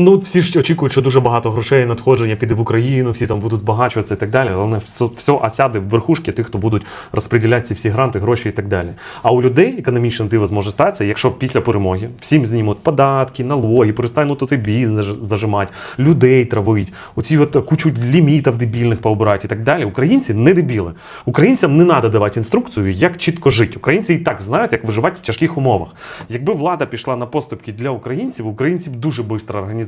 Ну, всі ж очікують, що дуже багато грошей надходження піде в Україну, всі там будуть збагачуватися і так далі. Але все, все осяде в верхушки тих, хто будуть розподіляти ці всі гранти, гроші і так далі. А у людей економічне диво зможе статися, якщо після перемоги всім знімуть податки, налоги, перестануть оцей бізнес зажимати, людей травить, оці от кучу лімітів дебільних поубирати і так далі. Українці не дебіли. Українцям не треба давати інструкцію, як чітко жити. Українці і так знають, як виживати в тяжких умовах. Якби влада пішла на поступки для українців, українці б дуже швидко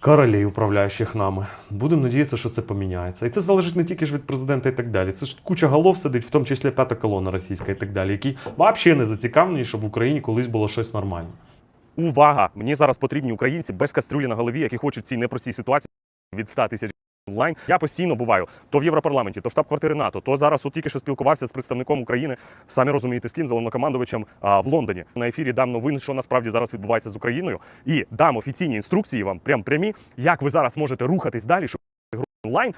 королей, управляючих нами. Будемо надіятися, що це поміняється. І це залежить не тільки ж від президента і так далі. Це ж куча голов сидить, в тому числі п'ята колона російська і так далі, які взагалі не зацікавлені, щоб в Україні колись було щось нормальне. Увага! Мені зараз потрібні українці без кастрюлі на голові, які хочуть цій непростій ситуації від 100 тисяч онлайн. Я постійно буваю то в Європарламенті, то в штаб-квартири НАТО, то зараз от тільки що спілкувався з представником України, самі розумієте, з ким з головнокомандувачем в Лондоні. На ефірі дам новини, що насправді зараз відбувається з Україною, і дам офіційні інструкції вам, прям прямі, як ви зараз можете рухатись далі, щоб онлайн